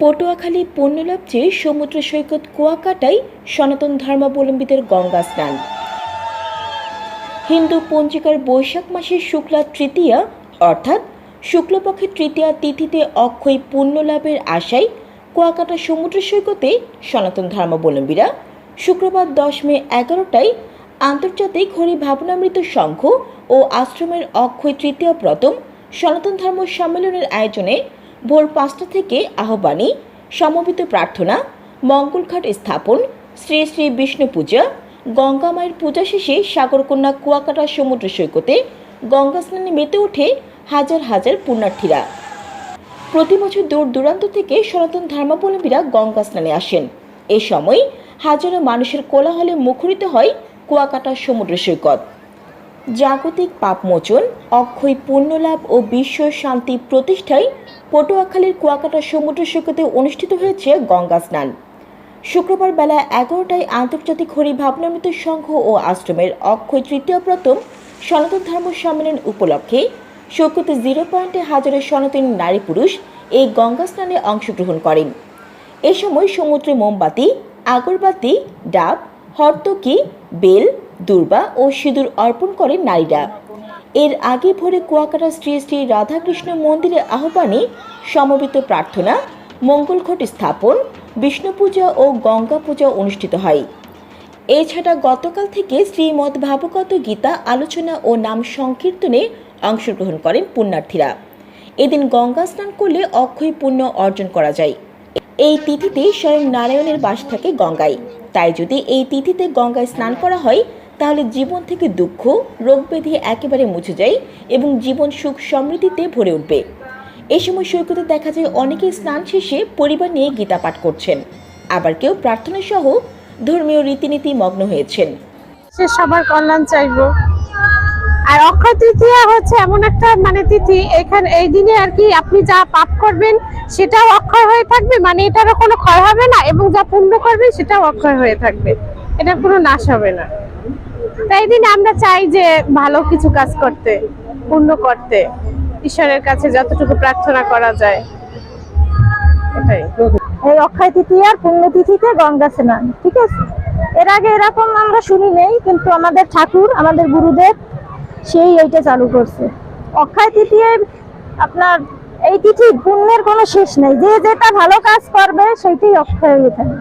পটুয়াখালী পুণ্যলাভ সমুদ্র সৈকত কুয়াকাটায় সনাতন ধর্মাবলম্বীদের গঙ্গা স্নান। হিন্দু পঞ্জিকার বৈশাখ মাসের শুক্লা তৃতীয়া, অর্থাৎ শুক্লপক্ষের তৃতীয়া তিথিতে অক্ষয় পুণ্য লাভের আশায় কুয়াকাটা সমুদ্র সৈকতে সনাতন ধর্মাবলম্বীরা শুক্রবার দশ মে এগারোটায় আন্তর্জাতিক হরি ভাবনামৃত সংঘ ও আশ্রমের অক্ষয় তৃতীয় প্রথম সনাতন ধর্ম সম্মেলনের আয়োজনে ভোর পাঁচটা থেকে আহ্বানী সমবেত প্রার্থনা, মঙ্গলঘাট স্থাপন, শ্রী শ্রী বিষ্ণু পূজা, গঙ্গা মায়ের পূজা শেষে সাগরকন্যা কুয়াকাটা সমুদ্র সৈকতে গঙ্গা স্নানে মেতে ওঠে হাজার হাজার পুণ্যার্থীরা। প্রতি বছর দূর দূরান্ত থেকে সনাতন ধর্মাবলম্বীরা গঙ্গা স্নানে আসেন। এ সময় হাজারো মানুষের কোলাহলে মুখরিত হয় কুয়াকাটা সমুদ্র সৈকত। জাগতিক পাপমোচন অক্ষয় পুণ্যলাভ ও বিশ্ব শান্তি প্রতিষ্ঠায় পটুয়াখালীর কুয়াকাটা সমুদ্র সৈকতে অনুষ্ঠিত হয়েছে গঙ্গা স্নান। শুক্রবার বেলা এগারোটায় আন্তর্জাতিক হরি ভাবনামৃত সংঘ ও আশ্রমের অক্ষয় তৃতীয় প্রথম সনাতন ধর্ম সম্মেলন উপলক্ষে সৈকতে জিরো পয়েন্টে হাজারের সনাতন নারী পুরুষ এই গঙ্গা স্নানে অংশগ্রহণ করেন। এ সময় সমুদ্রে মোমবাতি, আগরবাতি, ডাব, হর্তকি, বেল দুর্বা ও সিঁদুর অর্পণ করেন নারীরা। এর আগে ভোরে কুয়াকাটা শ্রী শ্রী রাধাকৃষ্ণ মন্দিরে আহ্বানে সমবেত প্রার্থনা মঙ্গলঘট স্থাপন, বিষ্ণু পূজা ও গঙ্গা পূজা অনুষ্ঠিত হয়। এছাড়া গতকাল থেকে শ্রীমদ ভাবগত গীতা আলোচনা ও নাম সংকীর্তনে অংশগ্রহণ করেন পুণ্যার্থীরা। এদিন গঙ্গা স্নান করলে অক্ষয় পুণ্য অর্জন করা যায়। এই তিথিতে স্বয়ং নারায়ণের বাস থাকে গঙ্গায়। তাই যদি এই তিথিতে গঙ্গায় স্নান করা হয় তাহলে জীবন থেকে দুঃখ, রোগ ব্যাধি একেবারে মুছে যায় এবং জীবন সুখ সমৃদ্ধিতে ভরে উঠবে। এ সময় সৈকতে দেখা যায় অনেকেই স্নান শেষে পরিবার নিয়ে গীতা পাঠ করছেন। আবার কেউ প্রার্থনা সহ ধর্মীয় রীতিনীতি মগ্ন হয়েছেন। সে সবার কল্যাণ চাইব। আর অক্ষয় তৃতীয়া হচ্ছে এমন একটা মানে তিথি, এখানে, এই দিনে আর কি আপনি যা পাপ করবেন সেটাও অক্ষয় হয়ে থাকবে? মানে এটারও কোনো ক্ষয় হবে না? এবং যা পুণ্য করবেন সেটাও অক্ষয় হয়ে থাকবে। এটা কোনো নাশ হবে না। তাই দিনে আমরা চাই যে ভালো কিছু কাজ করতে পুণ্য করতে, ঈশ্বরের কাছে যতটুকু প্রার্থনা করা যায়। এই অক্ষয় তৃতীয়ার পুণ্যতিথিতে গঙ্গা স্নান, ঠিক আছে? এর আগে এরকম আমরা শুনি নেই, কিন্তু আমাদের ঠাকুর, আমাদের গুরুদেব সেই এইটা চালু করছে। অক্ষয় তৃতীয়ায় আপনার এই তিথি পুণ্যের কোনো শেষ নেই, যে যেটা ভালো কাজ করবে, সেইটাই অক্ষয় হয়ে থাকে।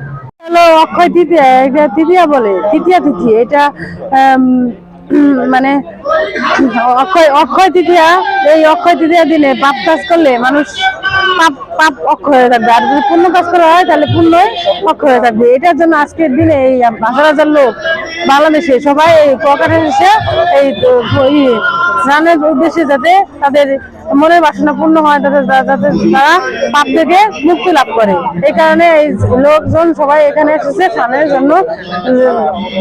হলো অক্ষয় তৃতীয়া এটা তৃতীয়া বলে তৃতীয়া তিথি এটা মানে অক্ষয় অক্ষয় তৃতীয়া এই অক্ষয় তৃতীয়া দিনে পাপ কাজ করলে মানুষ পাপ পাপ অক্ষয় হয়ে থাকবে আর যদি পুণ্য কাজ করা হয় তাহলে পুণ্য অক্ষয় হয়ে থাকবে এটার জন্য আজকের দিনে এই হাজার হাজার লোক বাংলাদেশে সবাই এই কুয়াকাটা এসে এই স্নানের উদ্দেশ্যে যাতে তাদের মনের বাসনা পূর্ণ হয় তাদের যাতে তারা পাপ থেকে মুক্তি লাভ করে। এই কারণে এই লোকজন সবাই এখানে এসেছে স্নানের জন্য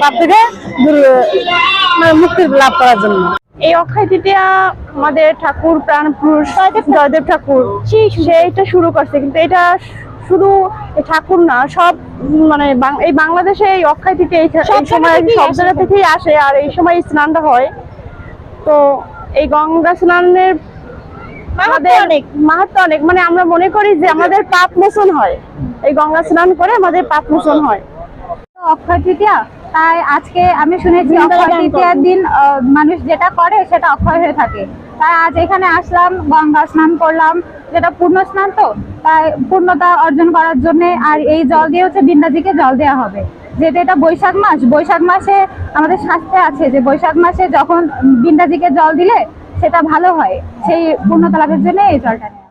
পাপ থেকে মানে মুক্তি লাভ করার জন্য। এই অক্ষয় তৃতীয়া আমাদের ঠাকুর প্রাণ পুরুষ জয়দেব ঠাকুর। সেইটা শুরু করছে কিন্তু এটা শুধু ঠাকুর না সব মানে বাং- এই বাংলাদেশে এই অক্ষয় তৃতীয়া এই সময় সব জায়গা থেকেই আসে আর এই সময় স্নানটা হয়। তো এই গঙ্গা স্নানের আমাদের অনেক। মাহাত্ম অনেক। মানে আমরা মনে করি যে আমাদের পাপ মোচন হয়। এই গঙ্গা স্নান করে আমাদের পাপ মোচন হয়। অক্ষয় তৃতীয়া তাই আজকে আমি শুনেছি অক্ষয় তৃতীয়ার দিন মানুষ যেটা করে সেটা অক্ষয় হয়ে থাকে। তাই আজ এখানে আসলাম গঙ্গা স্নান করলাম। যেটা পূর্ণ স্নান তো তাই পূর্ণতা অর্জন করার জন্য আর এই জল দিয়ে হচ্ছে বিন্দাজিকে জল দেওয়া হবে। যেহেতু এটা বৈশাখ মাস বৈশাখ মাসে আমাদের শাস্ত্রে আছে যে বৈশাখ মাসে যখন বিন্দাজিকে জল দিলে সেটা ভালো হয়। সেই পূর্ণতা লাভের জন্য এই জলটা নেওয়া।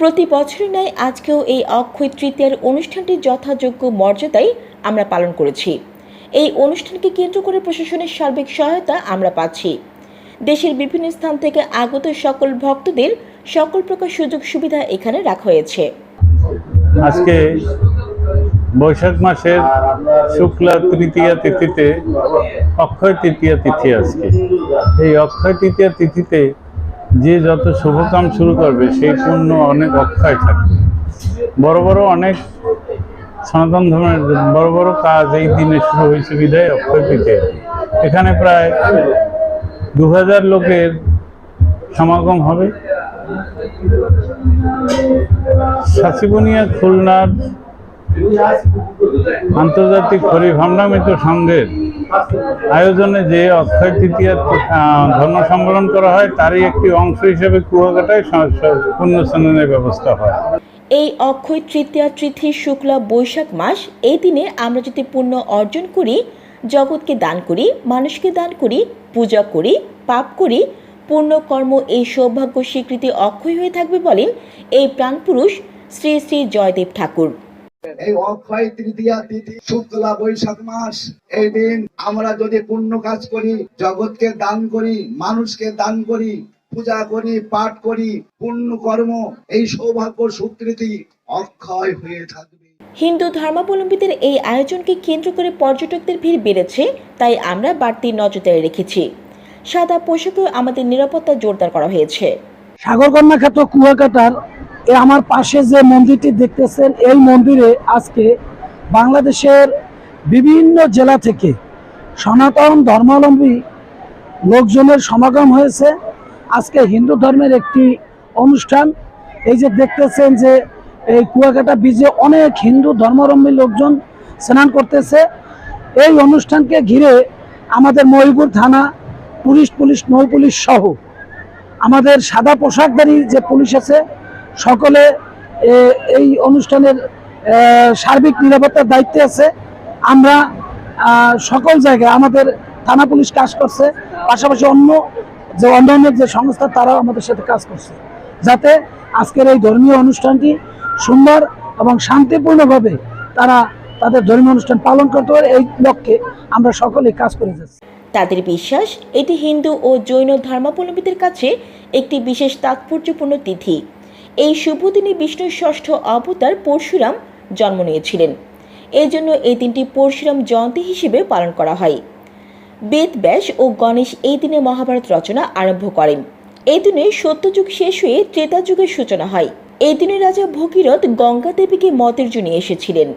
প্রতি বছরের ন্যায় আজকেও এই অক্ষয় তৃতীয়ার অনুষ্ঠানটি যথাযোগ্য মর্যাদায় আমরা পালন করেছি। এই অনুষ্ঠানকে কেন্দ্র করে প্রশাসনের সার্বিক সহায়তা আমরা পাচ্ছি। দেশের বিভিন্ন স্থান থেকে আগত সকল ভক্তদের সকল প্রকার সুযোগ সুবিধা এখানে রাখা হয়েছে। আজকে বৈশাখ মাসের শুক্লা তৃতীয়া তিথিতে অক্ষয় তৃতীয়া তিথি আজকে। এই অক্ষয় তৃতীয়া তিথিতে যে যত শুভ কাম শুরু করবে, সেই পূর্ণ অনেক অক্ষয় থাকবে বড় বড় অনেক সনাতন ধর্মের বড় বড় কাজ এই দিনে শুরু হয়েছে বিদায় অক্ষয় তৃতীয়া এখানে প্রায় দু হাজার লোকের সমাগম হবে। সাসিবুনিয়া খুলনার আন্তর্জাতিক পরিভান্ডামিত সংঘের আয়োজনে যে অক্ষয় তৃতীয়া ধর্ম সম্মেলন করা হয়, তারই একটি অংশ হিসেবে কুয়াকাটায় পুণ্যস্নানের ব্যবস্থা হয়। এই অক্ষয় তৃতীয়া তিথির শুক্লা বৈশাখ মাস, এই দিনে আমরা যদি পুণ্য অর্জন করি, জগৎকে দান করি, মানুষকে দান করি, পূজা করি, পাপ করি পূর্ণ কর্ম এই সৌভাগ্য স্বীকৃতি অক্ষয় হয়ে থাকবে বলেন এই প্রাণপুরুষ শ্রী শ্রী জয়দেব ঠাকুর। এই অক্ষয় তৃতীয়া তিথি শুক্লা বৈশাখ মাস এই দিন আমরা যদি পুণ্য কাজ করি জগৎকে দান করি মানুষকে দান করি পূজা করি পাঠ করি পুণ্য কর্ম এই সৌভাগ্য সুকৃতি অক্ষয় হয়ে থাকবে। হিন্দু ধর্মাবলম্বীদের এই আয়োজনকে কেন্দ্র করে পর্যটকদের ভিড় বেড়েছে তাই আমরা বাড়তি নজরদারি রেখেছি। সাদা পোশাকেও আমাদের নিরাপত্তা জোরদার করা হয়েছে। সাগরকন্যা খ্যাত কুয়াকাটার এ আমার পাশে যে মন্দিরটি দেখতেছেন, এই মন্দিরে আজকে বাংলাদেশের বিভিন্ন জেলা থেকে সনাতন ধর্মাবলম্বী লোকজনের সমাগম হয়েছে। আজকে হিন্দু ধর্মের একটি অনুষ্ঠান। এই যে দেখতেছেন যে এই কুয়াকাটা বীজে অনেক হিন্দু ধর্মাবলম্বী লোকজন স্নান করতেছে। এই অনুষ্ঠানকে ঘিরে আমাদের মহিপুর থানা পুলিশ পুলিশ, নৌ পুলিশ সহ আমাদের সাদা পোশাকধারী যে পুলিশ আছে সকলে এই অনুষ্ঠানের সার্বিক নিরাপত্তার দায়িত্বে আছে। আমরা সকল জায়গায় আমাদের থানা পুলিশ কাজ করছে। পাশাপাশি অন্য যে অন্যান্য যে সংস্থা, তারাও আমাদের সাথে কাজ করছে। যাতে আজকের এই ধর্মীয় অনুষ্ঠানটি সুন্দর এবং শান্তিপূর্ণভাবে তারা তাদের ধর্মীয় অনুষ্ঠান পালন করতে পারে, এই লক্ষ্যে আমরা সকলেই কাজ করে যাচ্ছি। তাদের বিশ্বাস, এটি হিন্দু ও জৈন ধর্মাবলম্বীদের কাছে একটি বিশেষ তাৎপর্যপূর্ণ তিথি। এই শুভ দিনে বিষ্ণুর ষষ্ঠ অবতার পরশুরাম জন্ম নিয়েছিলেন। এই জন্য এই দিনটি পরশুরাম জয়ন্তী হিসেবে পালন করা হয়। বেদ, ব্যাস ও গণেশ এই দিনে মহাভারত রচনা আরম্ভ করেন। এই দিনে সত্যযুগ শেষ হয়ে ত্রেতা যুগের সূচনা হয়। এই দিনে রাজা ভগীরথ গঙ্গা দেবীকে মতের জন্য এসেছিলেন।